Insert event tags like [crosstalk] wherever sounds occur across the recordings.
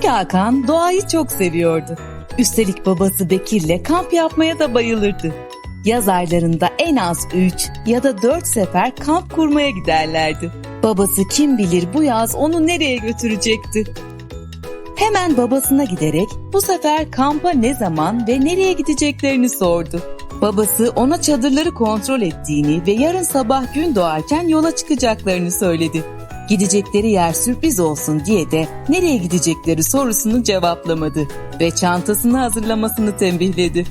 Küçük Hakan doğayı çok seviyordu. Üstelik babası Bekir'le kamp yapmaya da bayılırdı. Yaz aylarında en az 3 ya da 4 sefer kamp kurmaya giderlerdi. Babası kim bilir bu yaz onu nereye götürecekti. Hemen babasına giderek bu sefer kampa ne zaman ve nereye gideceklerini sordu. Babası ona çadırları kontrol ettiğini ve yarın sabah gün doğarken yola çıkacaklarını söyledi. Gidecekleri yer sürpriz olsun diye de nereye gidecekleri sorusunu cevaplamadı ve çantasını hazırlamasını tembihledi.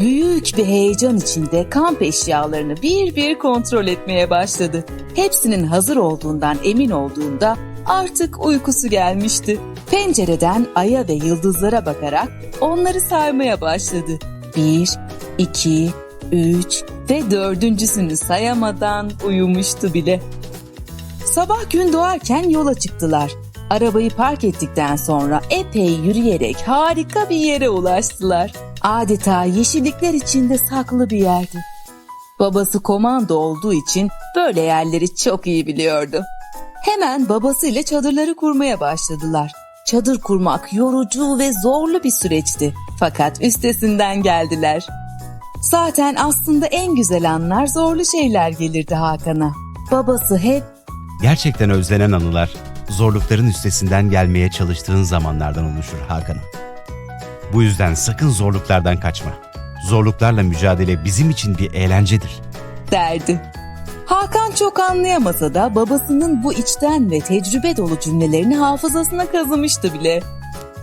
Büyük bir heyecan içinde kamp eşyalarını bir bir kontrol etmeye başladı. Hepsinin hazır olduğundan emin olduğunda artık uykusu gelmişti. Pencereden aya ve yıldızlara bakarak onları saymaya başladı. Bir, iki, üç ve dördüncüsünü sayamadan uyumuştu bile. Sabah gün doğarken yola çıktılar. Arabayı park ettikten sonra epey yürüyerek harika bir yere ulaştılar. Adeta yeşillikler içinde saklı bir yerdi. Babası komando olduğu için böyle yerleri çok iyi biliyordu. Hemen babasıyla çadırları kurmaya başladılar. Çadır kurmak yorucu ve zorlu bir süreçti. Fakat üstesinden geldiler. Zaten aslında en güzel anlar zorlu şeyler gelirdi Hakan'a. Babası hep Gerçekten özlenen anılar, zorlukların üstesinden gelmeye çalıştığın zamanlardan oluşur Hakan'ım. Bu yüzden sakın zorluklardan kaçma. Zorluklarla mücadele bizim için bir eğlencedir. derdi. Hakan çok anlayamasa da babasının bu içten ve tecrübe dolu cümlelerini hafızasına kazımıştı bile.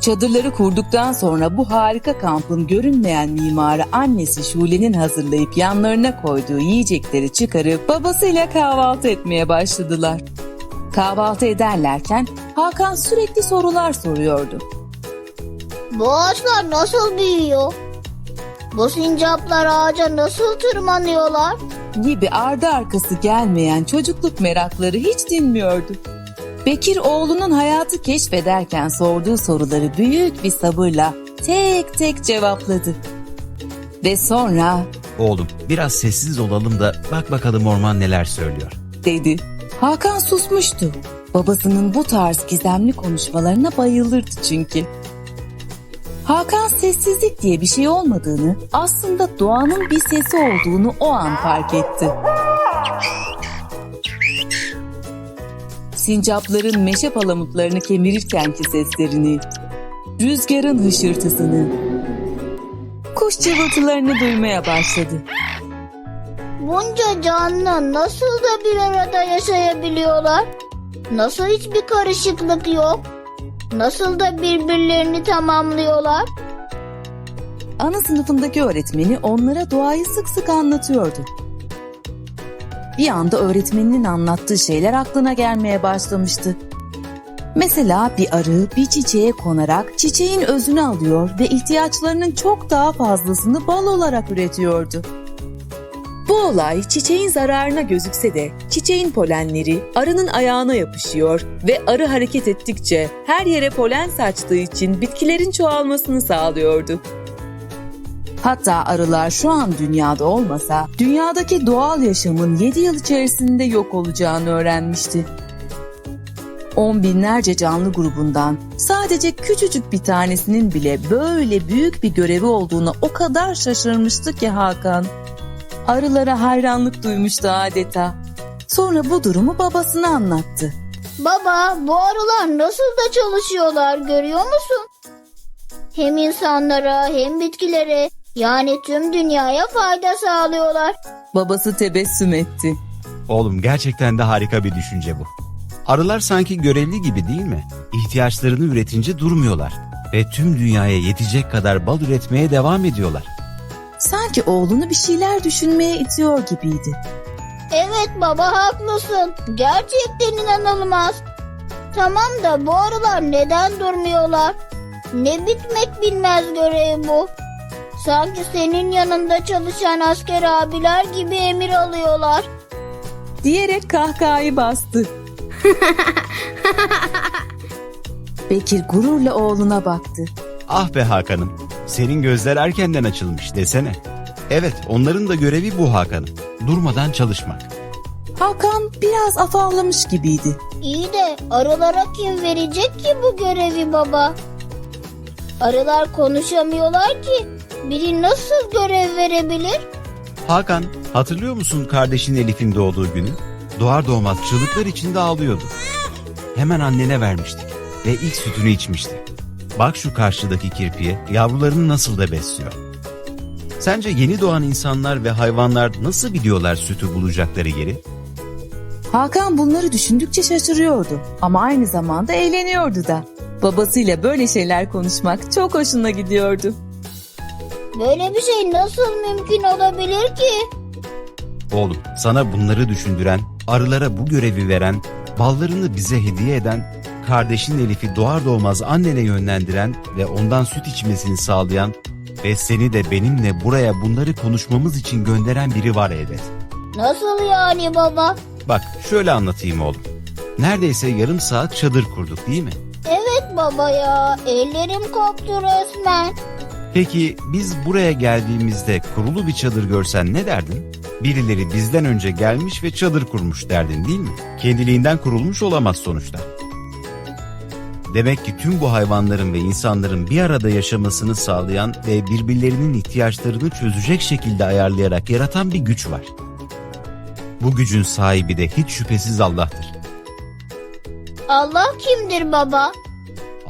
Çadırları kurduktan sonra bu harika kampın görünmeyen mimarı annesi Şule'nin hazırlayıp yanlarına koyduğu yiyecekleri çıkarıp babasıyla kahvaltı etmeye başladılar. Kahvaltı ederlerken Hakan sürekli sorular soruyordu. Bu ağaçlar nasıl büyüyor? Bu sincaplar ağaca nasıl tırmanıyorlar? gibi ardı arkası gelmeyen çocukluk merakları hiç dinmiyordu. Bekir oğlunun hayatı keşfederken sorduğu soruları büyük bir sabırla tek tek cevapladı. Ve sonra Oğlum biraz sessiz olalım da bak bakalım orman neler söylüyor. dedi. Hakan susmuştu. Babasının bu tarz gizemli konuşmalarına bayılırdı çünkü. Hakan sessizlik diye bir şey olmadığını, aslında doğanın bir sesi olduğunu o an fark etti. Sincapların meşe palamutlarını kemirirkenki seslerini, rüzgarın hışırtısını, kuş cıvıltılarını duymaya başladı. Bunca canlı nasıl da bir arada yaşayabiliyorlar? Nasıl hiçbir karışıklık yok? Nasıl da birbirlerini tamamlıyorlar? ana sınıfındaki öğretmeni onlara doğayı sık sık anlatıyordu. Bir anda öğretmeninin anlattığı şeyler aklına gelmeye başlamıştı. Mesela bir arı bir çiçeğe konarak çiçeğin özünü alıyor ve ihtiyaçlarının çok daha fazlasını bal olarak üretiyordu. Bu olay çiçeğin zararına gözükse de çiçeğin polenleri arının ayağına yapışıyor ve arı hareket ettikçe her yere polen saçtığı için bitkilerin çoğalmasını sağlıyordu. Hatta arılar şu an dünyada olmasa dünyadaki doğal yaşamın 7 yıl içerisinde yok olacağını öğrenmişti. On binlerce canlı grubundan sadece küçücük bir tanesinin bile böyle büyük bir görevi olduğuna o kadar şaşırmıştı ki Hakan. Arılara hayranlık duymuştu adeta. Sonra bu durumu babasına anlattı. Baba bu arılar nasıl da çalışıyorlar görüyor musun? Hem insanlara hem bitkilere yani tüm dünyaya fayda sağlıyorlar. Babası tebessüm etti. Oğlum gerçekten de harika bir düşünce bu. Arılar sanki görevli gibi değil mi? İhtiyaçlarını üretince durmuyorlar ve tüm dünyaya yetecek kadar bal üretmeye devam ediyorlar. Sanki oğlunu bir şeyler düşünmeye itiyor gibiydi. Evet baba haklısın. Gerçekten inanılmaz. Tamam da bu arılar neden durmuyorlar? Ne bitmek bilmez görev bu. Sanki senin yanında çalışan asker abiler gibi emir alıyorlar. diyerek kahkahayı bastı. [laughs] Bekir gururla oğluna baktı. Ah be Hakan'ım, senin gözler erkenden açılmış desene. Evet, onların da görevi bu Hakan'ım. Durmadan çalışmak. Hakan biraz afallamış gibiydi. İyi de arılara kim verecek ki bu görevi baba? Arılar konuşamıyorlar ki. Biri nasıl görev verebilir? Hakan, hatırlıyor musun kardeşin Elif'in doğduğu günü? Doğar doğmaz çığlıklar içinde ağlıyordu. Hemen annene vermiştik ve ilk sütünü içmişti. Bak şu karşıdaki kirpiye yavrularını nasıl da besliyor. Sence yeni doğan insanlar ve hayvanlar nasıl biliyorlar sütü bulacakları yeri? Hakan bunları düşündükçe şaşırıyordu ama aynı zamanda eğleniyordu da. Babasıyla böyle şeyler konuşmak çok hoşuna gidiyordu. Böyle bir şey nasıl mümkün olabilir ki? Oğlum, sana bunları düşündüren, arılara bu görevi veren, ballarını bize hediye eden, kardeşin Elif'i doğar doğmaz annene yönlendiren ve ondan süt içmesini sağlayan ve seni de benimle buraya bunları konuşmamız için gönderen biri var elbet. Nasıl yani baba? Bak şöyle anlatayım oğlum. Neredeyse yarım saat çadır kurduk değil mi? Evet baba ya. Ellerim koptu resmen. Peki biz buraya geldiğimizde kurulu bir çadır görsen ne derdin? Birileri bizden önce gelmiş ve çadır kurmuş derdin değil mi? Kendiliğinden kurulmuş olamaz sonuçta. Demek ki tüm bu hayvanların ve insanların bir arada yaşamasını sağlayan ve birbirlerinin ihtiyaçlarını çözecek şekilde ayarlayarak yaratan bir güç var. Bu gücün sahibi de hiç şüphesiz Allah'tır. Allah kimdir baba?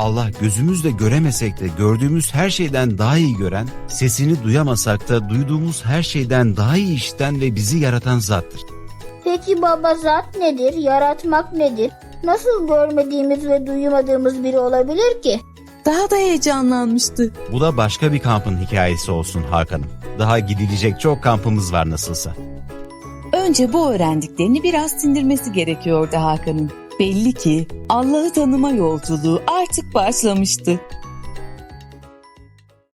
Allah gözümüzle göremesek de gördüğümüz her şeyden daha iyi gören, sesini duyamasak da duyduğumuz her şeyden daha iyi işiten ve bizi yaratan zattır. Peki baba zat nedir? Yaratmak nedir? Nasıl görmediğimiz ve duymadığımız biri olabilir ki? Daha da heyecanlanmıştı. Bu da başka bir kampın hikayesi olsun Hakan'ım. Daha gidilecek çok kampımız var nasılsa. Önce bu öğrendiklerini biraz sindirmesi gerekiyordu Hakan'ın. Belli ki Allah'ı tanıma yolculuğu artık başlamıştı.